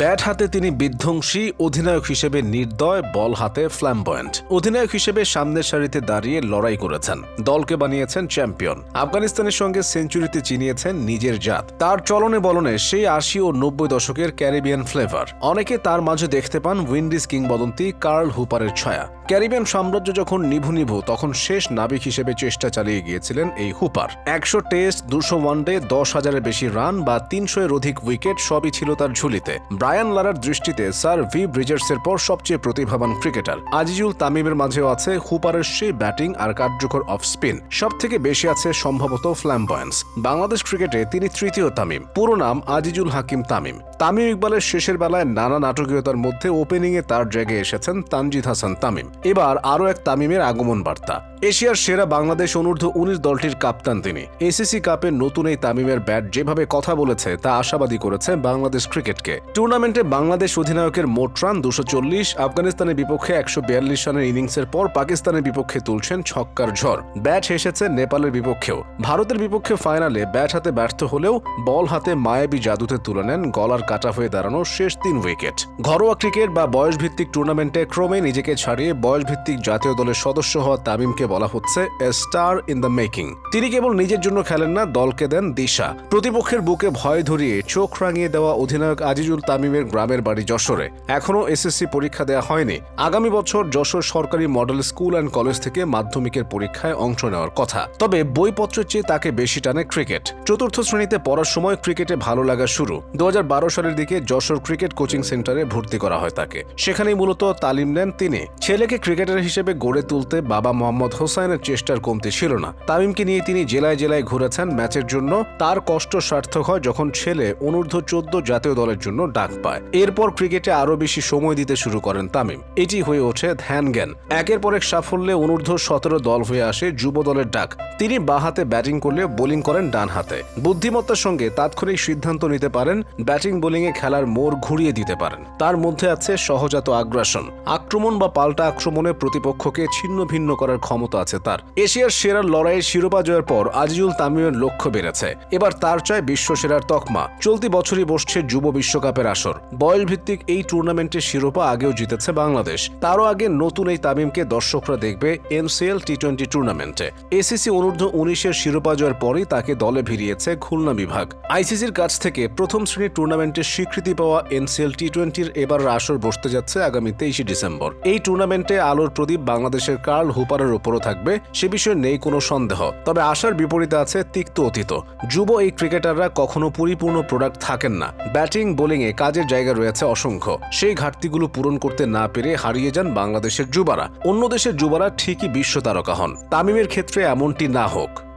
Bat হাতে তিনি বিধ্বংসী অধিনায়ক হিসেবে নির্দয়, বল হাতে ফ্ল্যাম্বয়েন্ট। অধিনায়ক হিসেবে সামনের সারিতে দাঁড়িয়ে লড়াই করেছেন। দলকে বানিয়েছেন চ্যাম্পিয়ন। আফগানিস্তানের সঙ্গে সেঞ্চুরিতে চিনিয়েছেন নিজের জাত। তার চলনে বলনে সেই আশি ও নব্বই দশকের ক্যারিবিয়ান ফ্লেভার। অনেকে তার মাঝে দেখতে পান উইন্ডিজ কিংবদন্তি কার্ল হুপারের ছায়া। ক্যারিবিয়ান সাম্রাজ্য যখন নিভু নিভু, তখন শেষ নাবিক হিসেবে চেষ্টা চালিয়ে গিয়েছিলেন এই হুপার। একশো টেস্ট, দুশো ওয়ানডে, দশ হাজারের বেশি রান বা তিনশো এর অধিক উইকেট সবই ছিল তার ঝুলিতে। ব্রায়ান লারার দৃষ্টিতে স্যার ভি ব্রিজার্সের পর সবচেয়ে প্রতিভাবান ক্রিকেটার। আজিজুল তামিমের মাঝেও আছে হুপারের সেই ব্যাটিং আর কার্যকর অফ স্পিন। সব থেকে বেশি আছে সম্ভবত ফ্ল্যাম্বয়েন্স বাংলাদেশ ক্রিকেটে তিনি তৃতীয় তামিম। পুরো নাম আজিজুল হাকিম তামিম। তামিম ইকবালের শেষের বেলায় নানা নাটকীয়তার মধ্যে ওপেনিংয়ে তার জায়গায় এসেছেন তানজিদ হাসান তামিম। এবার আরও এক তামিমের আগমন বার্তা। এশিয়ার সেরা বাংলাদেশ অনূর্ধ্ব উনিশ দলটির কাপ্তান তিনি। এসিসি কাপে নতুন এই তামিমের ব্যাট যেভাবে কথা বলেছে, তা আশাবাদী করেছে বাংলাদেশ ক্রিকেটকে। টুর্নামেন্টে বাংলাদেশ অধিনায়কের মোট রান দুশো চল্লিশ, আফগানিস্তানের বিপক্ষে একশো বিয়াল্লিশ রানের ইনিংসের পর পাকিস্তানের বিপক্ষে তুলছেন ছক্কার ঝড়। ব্যাট হেসেছে নেপালের বিপক্ষেও। ভারতের বিপক্ষে ফাইনালে ব্যাট হাতে ব্যর্থ হলেও বল হাতে মায়াবী জাদুতে তুলে নেন গলার কাটা হয়ে দাঁড়ানো শেষ তিন উইকেট। ঘরোয়া ক্রিকেট বা বয়সভিত্তিক টুর্নামেন্টে ক্রমে নিজেকে ছাড়িয়ে বয়সভিত্তিক জাতীয় দলের সদস্য হওয়া তামিমকে বলা হচ্ছে a star in the making. তিনি কেবল নিজের জন্য খেলেন না, দলকে দেন দিশা। প্রতিপক্ষের বুকে ভয় ধরিয়ে চোখ রাঙিয়ে দেওয়া অধিনায়ক আজিজুল তামিমের গ্রামের বাড়ি যশোরে। এখনও এসএসসি পরীক্ষা দেওয়া হয়নি। আগামী বছর যশোর সরকারি মডেল স্কুল অ্যান্ড কলেজ থেকে মাধ্যমিকের পরীক্ষায় অংশ নেওয়ার কথা। তবে বইপত্রের চেয়ে তাকে বেশি টানে ক্রিকেট। চতুর্থ শ্রেণীতে পড়ার সময় ক্রিকেটে ভালো লাগা শুরু। দু হাজার বারো সালের দিকে যশোর ক্রিকেট কোচিং সেন্টারে ভর্তি করা হয় তাকে। সেখানেই মূলত তালিম নেন তিনি। ছেলেকে ক্রিকেটার হিসেবে গড়ে তুলতে বাবা মোহাম্মদ হোসাইনের চেষ্টার কমতি ছিল না। তামিমকে নিয়ে তিনি জেলায় জেলায় ঘুরেছেন ম্যাচের জন্য। তার কষ্ট সার্থক হয় যখন ছেলে অনূর্ধ্ব চোদ্দ জাতীয় দলের জন্য ডাক পায়। এরপর ক্রিকেটে আরও বেশি সময় দিতে শুরু করেন তামিম। এটি হয়ে ওঠে ধ্যান জ্ঞান। একের পর এক সাফল্যে অনূর্ধ্ব সতেরো দল হয়ে আসে যুব দলের ডাক। তিনি বাঁ হাতে ব্যাটিং করলে বোলিং করেন ডান হাতে। বুদ্ধিমত্তার সঙ্গে তাৎক্ষণিক সিদ্ধান্ত নিতে পারেন ব্যাটিং বোলিংয়ে খেলার মোড় ঘুরিয়ে দিতে পারেন। তার মধ্যে আছে সহজাত আগ্রাসন। আক্রমণ বা পাল্টা আক্রমণে প্রতিপক্ষকে ছিন্ন ভিন্ন করার ক্ষমতা আছে তার। এশিয়ার সেরার লড়াইয়ে শিরোপা জয়ের পর আজিজুল তামিমের লক্ষ্য বেড়েছে। এবার তার চায় বিশ্ব সেরার তকমা। চলতি বছরই বসছে যুব বিশ্বকাপের আসর। বয়স ভিত্তিক এই টুর্নামেন্টের শিরোপা আগেও জিতেছে বাংলাদেশ। তারও আগে নতুন এই তামিমকে দর্শকরা দেখবে এনসিএল টি টোয়েন্টি টুর্নামেন্টে। এসিসি অনূর্ধ্ব উনিশের শিরোপা জয়ের পরই তাকে দলে ভিড়িয়েছে খুলনা বিভাগ। আইসিসির কাছ থেকে প্রথম শ্রেণির টুর্নামেন্টের স্বীকৃতি পাওয়া এনসিএল টি টোয়েন্টির এবার আসর বসতে যাচ্ছে আগামী তেইশে ডিসেম্বর। এই টুর্নামেন্টে আলোর প্রদীপ বাংলাদেশের কার্ল হুপারের ওপরও থাকবে, সে বিষয়ে নেই কোনো সন্দেহ। তবে আশার বিপরীতে আছে তিক্ত অতীত। যুব এই ক্রিকেটাররা কখনো পরিপূর্ণ প্রোডাক্ট থাকেন না। ব্যাটিং, বোলিংয়ে কাজের জায়গা রয়েছে অসংখ্য। সেই ঘাটতিগুলো পূরণ করতে না পেরে হারিয়ে যান বাংলাদেশের যুবারা। অন্য দেশের যুবারা ঠিকই বিশ্ব তারকা হন। তামিমের ক্ষেত্রে এমনটি না হোক।